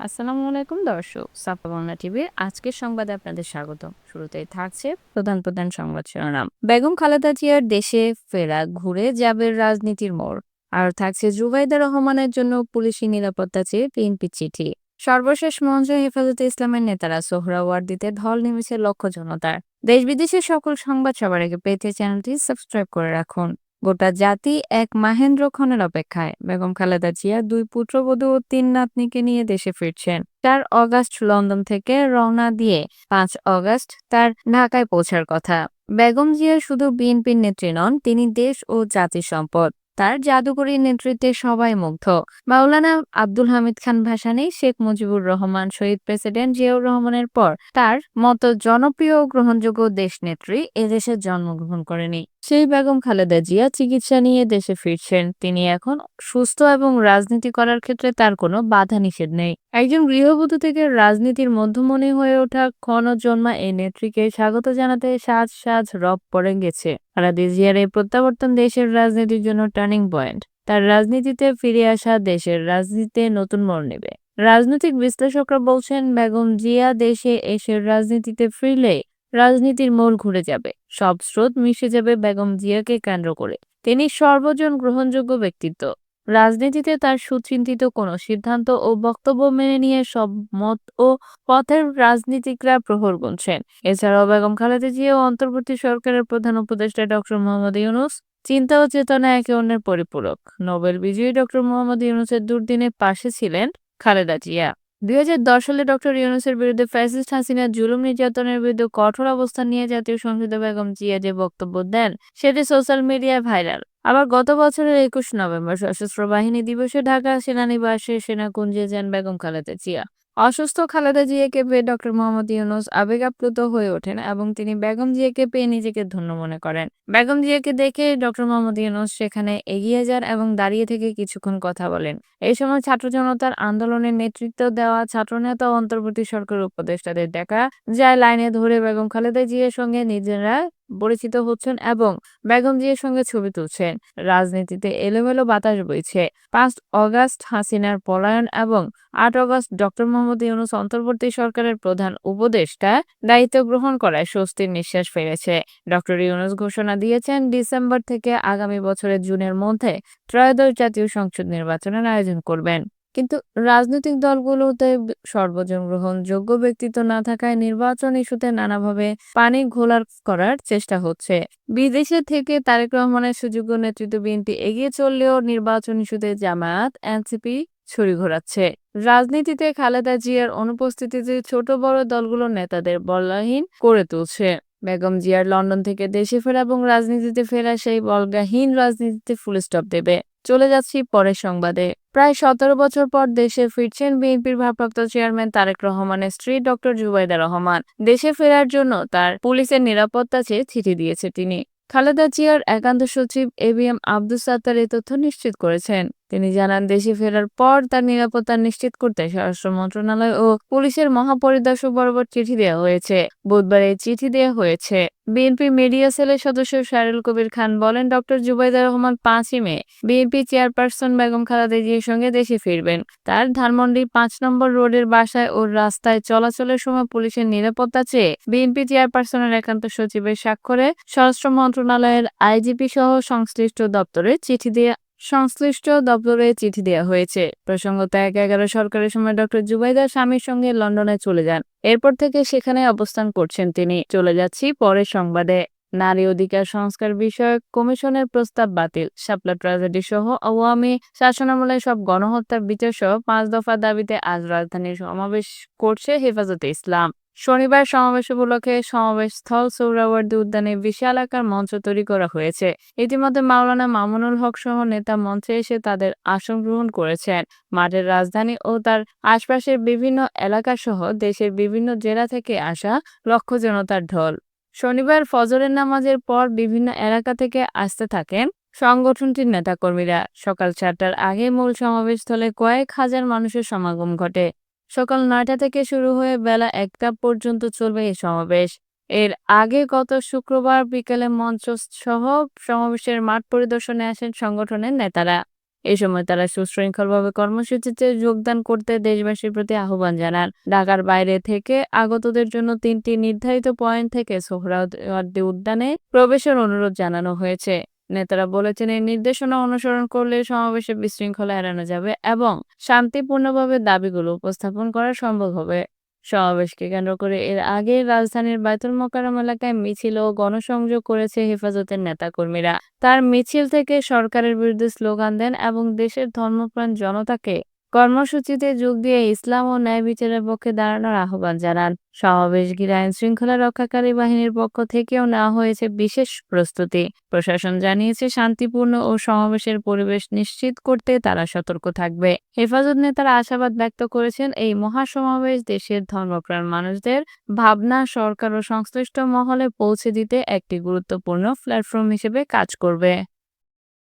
আসসালামু আলাইকুম, দর্শক। সাফা বাংলা টিভির আজকের সংবাদে আপনাদের স্বাগত। শুরুতেই থাকছে প্রধান প্রধান সংবাদ শিরোনাম। বেগম খালেদা জিয়ার দেশে ফেরা, ঘুরে যাবে রাজনীতির মোড়। আর থাকছে জুবাইদা রহমানের জন্য পুলিশি নিরাপত্তা চেয়ে বিএনপি চিঠি। সর্বশেষ মঞ্চে হেফাজতে ইসলামের নেতারা সোহরাওয়ার্দিতে ঢল নেমেছে লক্ষ জনতার। দেশ বিদেশের সকল সংবাদ সবার আগে পেতে চ্যানেলটি সাবস্ক্রাইব করে রাখুন। গোটা জাতি এক মাহেন্দ্র খনের অপেক্ষায়। বেগম খালেদা জিয়া, দুই পুত্রবধূ ও তিন নাতনিকে নিয়ে দেশে ফিরছেন। চার অগাস্ট লন্ডন থেকে রওনা দিয়ে পাঁচ অগাস্ট তার ঢাকায় পৌঁছার কথা। বেগম জিয়া শুধু বিএনপির নেত্রী নন, তিনি দেশ ও জাতির সম্পদ। তার জাদুকরী নেতৃত্বে সবাই মুগ্ধ। মাওলানা আব্দুল হামিদ খান ভাসানী, শেখ মুজিবুর রহমান, শহীদ প্রেসিডেন্ট জিয়াউর রহমানের পর তার মতো জনপ্রিয় ও গ্রহণযোগ্য দেশনেত্রী এদেশে জন্মগ্রহণ করেনি। সেই বেগম খালেদা জিয়া চিকিৎসা নিয়ে দেশে ফিরছেন। তিনি এখন সুস্থ এবং রাজনীতি করার ক্ষেত্রে তার কোনো বাধা নিষেধ নেই। একজন গৃহবধূ থেকে রাজনীতির মধ্যমণি হয়ে ওঠা ক্ষণ জন্মা এই নেত্রীকে স্বাগত জানাতে সাজ সাজ রব পড়ে গেছে। খালেদা জিয়ার এই প্রত্যাবর্তন দেশের রাজনীতির জন্য টার্নিং পয়েন্ট। তার রাজনীতিতে ফিরে আসা দেশের রাজনীতিতে নতুন মোড় নেবে। রাজনৈতিক বিশ্লেষকরা বলছেন, বেগম জিয়া দেশে এসে রাজনীতিতে ফিরলে রাজনীতির মোড় ঘুরে যাবে। সব স্রোত মিশে যাবে বেগম জিয়াকে কেন্দ্র করে। তিনি সর্বজন গ্রহণযোগ্য ব্যক্তিত্ব। রাজনীতিতে তার সুচিন্তিত কোনো সিদ্ধান্ত ও বক্তব্য মেনে নিয়ে সব মত ও পথের রাজনীতিকরা প্রহর গুনছেন। এছাড়াও বেগম খালেদা জিয়া ও অন্তর্বর্তী সরকারের প্রধান উপদেষ্টা ডক্টর মোহাম্মদ ইউনুস চিন্তা ও চেতনা একে অন্যের পরিপূরক। নোবেল বিজয়ী ডক্টর মোহাম্মদ ইউনুসের দুর্দিনে পাশে ছিলেন খালেদা জিয়া। দুই হাজার দশ সালে ডক্টর ইউনুসের বিরুদ্ধে ফ্যাসিস্ট হাসিনার জুলুম নির্যাতনের বিরুদ্ধে কঠোর অবস্থান নিয়ে জাতীয় সংসদে বেগম জিয়া যে বক্তব্য দেন। সেটি সোশ্যাল মিডিয়ায় ভাইরাল। আবার গত বছরের একুশ নভেম্বর সশস্ত্র বাহিনী দিবসে ঢাকা সেনানিবাসে সেনাকুঞ্জে যান বেগম খালেদা জিয়া। অসুস্থ খালেদা জিয়াকে পেয়ে ডক্টর মোহাম্মদ ইউনুস আবেগাপ্লুত হয়ে ওঠেন এবং তিনি বেগম জিয়াকে পেয়ে নিজেকে ধন্য মনে করেন। বেগম জিয়াকে দেখে ডক্টর মোহাম্মদ ইউনুস সেখানে এগিয়ে যান এবং দাঁড়িয়ে থেকে কিছুক্ষণ কথা বলেন। এই সময় ছাত্র জনতার আন্দোলনের নেতৃত্ব দেওয়া ছাত্রনেতা অন্তর্বর্তী সরকার উপদেষ্টাদের দেখা যায় লাইনে ধরে বেগম খালেদা জিয়ার সঙ্গে নিজেরা পরিচিত হচ্ছেন এবং বেগম জিয়ার সঙ্গে ছবি তুলছেন। রাজনীতিতে এলোমেলো বাতাস বইছে। পাঁচ অগাস্ট হাসিনার পলায়ন এবং আট অগস্ট ডক্টর মোহাম্মদ ইউনুস অন্তর্বর্তী সরকারের প্রধান উপদেষ্টা দায়িত্ব গ্রহণ করায় স্বস্তির নিঃশ্বাস ফেলেছে। ডক্টর ইউনুস ঘোষণা দিয়েছেন, ডিসেম্বর থেকে আগামী বছরের জুনের মধ্যে ত্রয়োদশ জাতীয় সংসদ নির্বাচনের আয়োজন করবেন। কিন্তু রাজনৈতিক দলগুলোতে সর্বজন গ্রহণযোগ্য ব্যক্তিত্ব না থাকায় নির্বাচন ইস্যুতে নানাভাবে পানি ঘোলার করার চেষ্টা হচ্ছে। বিদেশে থেকে তারেক রহমানের সুযোগ্য নেতৃত্ব বিএনপি এগিয়ে চললেও নির্বাচন ইস্যুতে জামায়াত, এনসিপি ছড়ি ঘোরাচ্ছে। রাজনীতিতে খালেদা জিয়ার অনুপস্থিতিতে ছোট বড় দলগুলোর নেতাদের বলহীন করে তুলছে। বেগম জিয়ার লন্ডন থেকে দেশে ফেরা এবং রাজনীতিতে ফেরা সেই বলগাহীন রাজনীতিতে ফুল স্টপ দেবে। চলে যাচ্ছি পরের সংবাদে। প্রায় সতেরো বছর পর দেশে ফিরছেন বিএনপির ভারপ্রাপ্ত চেয়ারম্যান তারেক রহমানের স্ত্রী ডক্টর জুবাইদা রহমান। দেশে ফেরার জন্য তার পুলিশের নিরাপত্তা চেয়ে চিঠি দিয়েছে তিনি। খালেদা জিয়ার একান্ত সচিব A B M Abdul Sattar এ তথ্য নিশ্চিত করেছেন। তিনি জানান, দেশে ফেরার পর তার নিরাপত্তা নিশ্চিত করতে স্বরাষ্ট্র মন্ত্রণালয় ও পুলিশের মহাপরিদর্শক বরাবর চিঠি দেওয়া হয়েছে। বুধবার এই চিঠি দেওয়া হয়েছে। বিএনপি মিডিয়া সেলের সদস্য শাহরুল কবির খান বলেন, ডক্টর জুবাইদা রহমান পাঁচই মে বিএনপি চেয়ারপারসন বেগম খালেদা জিয়ার সঙ্গে দেশে ফিরবেন। তার ধানমন্ডি পাঁচ নম্বর রোডের বাসায় ও রাস্তায় চলাচলের সময় পুলিশের নিরাপত্তা চেয়ে বিএনপি চেয়ারপারসনের একান্ত সচিবের স্বাক্ষরে স্বরাষ্ট্র মন্ত্রণালয়ের আইজিপি সহ সংশ্লিষ্ট দপ্তরে চিঠি দিয়ে সংশ্লিষ্ট দপ্তরে চিঠি দেওয়া হয়েছে। প্রসঙ্গত, এক এগারো সরকারের সময় ডক্টর জুবাইদা স্বামীর সঙ্গে লন্ডনে চলে যান। এরপর থেকে সেখানে অবস্থান করছেন তিনি। চলে যাচ্ছি পরের সংবাদে। নারী অধিকার সংস্কার বিষয়ক কমিশনের প্রস্তাব বাতিল। শাপলা ট্রাজেডি সহ আওয়ামী শাসনামলে সব গণহত্যার বিচার সহ পাঁচ দফা দাবিতে আজ রাজধানীর সমাবেশ করছে হেফাজতে ইসলাম। শনিবার সমাবেশ উপলক্ষে সমাবেশ স্থল সৌরাবর্দী উদ্যানে বিশাল আকার মঞ্চ তৈরি করা হয়েছে। ইতিমধ্যে মাওলানা মামুনুল হক সহ নেতা মঞ্চে এসে তাদের আসন গ্রহণ করেছেন। মাঠের রাজধানী ও তার আশপাশের বিভিন্ন এলাকা সহ দেশের বিভিন্ন জেলা থেকে আসা লক্ষ জনতার ঢল। শনিবার ফজরের নামাজের পর বিভিন্ন এলাকা থেকে আসতে থাকেন সংগঠনটির নেতাকর্মীরা। সকাল চারটার আগে মূল সমাবেশস্থলে কয়েক হাজার মানুষের সমাগম ঘটে। সকাল নয়টা থেকে শুরু হয়ে বেলা একটা পর্যন্ত চলবে এই সমাবেশ। এর আগে গত শুক্রবার বিকেলে মঞ্চ সহ সমাবেশের মাঠ পরিদর্শনে আসেন সংগঠনের নেতারা। এই সময় তারা সুশৃঙ্খলভাবে কর্মসূচিতে যোগদান করতে দেশবাসীর প্রতি আহ্বান জানান। ঢাকার বাইরে থেকে আগতদের জন্য তিনটি নির্ধারিত পয়েন্ট থেকে সোহরাওয়ার্দী উদ্যানে প্রবেশের অনুরোধ জানানো হয়েছে। নেতারা বলেছেন, এই নির্দেশনা অনুসরণ করলে সমাবেশে বিশৃঙ্খলা এড়ানো যাবে এবং শান্তিপূর্ণভাবে দাবিগুলো উপস্থাপন করা সম্ভব হবে। সমাবেশকে কেন্দ্র করে এর আগে রাজধানীর বায়তুল মোকারম এলাকায় মিছিল ও গণসংযোগ করেছে হেফাজতের নেতাকর্মীরা। তার মিছিল থেকে সরকারের বিরুদ্ধে স্লোগান দেন এবং দেশের ধর্মপ্রাণ জনতাকে কর্মসূচিতে যোগ দিয়ে ইসলাম ও ন্যায় বিচারের পক্ষে দাঁড়ানোর আহ্বান জানান। সমাবেশ ঘিরে আইন শৃঙ্খলা রক্ষাকারী বাহিনীর পক্ষ থেকেও নেওয়া হয়েছে বিশেষ প্রস্তুতি। প্রশাসন জানিয়েছে, শান্তিপূর্ণ ও সমাবেশের পরিবেশ নিশ্চিত করতে তারা সতর্ক থাকবে। হেফাজত নেতারা আশাবাদ ব্যক্ত করেছেন, এই মহাসমাবেশ দেশের ধর্মপ্রাণ মানুষদের ভাবনা, সরকার ও সংশ্লিষ্ট মহলে পৌঁছে দিতে একটি গুরুত্বপূর্ণ প্ল্যাটফর্ম হিসেবে কাজ করবে।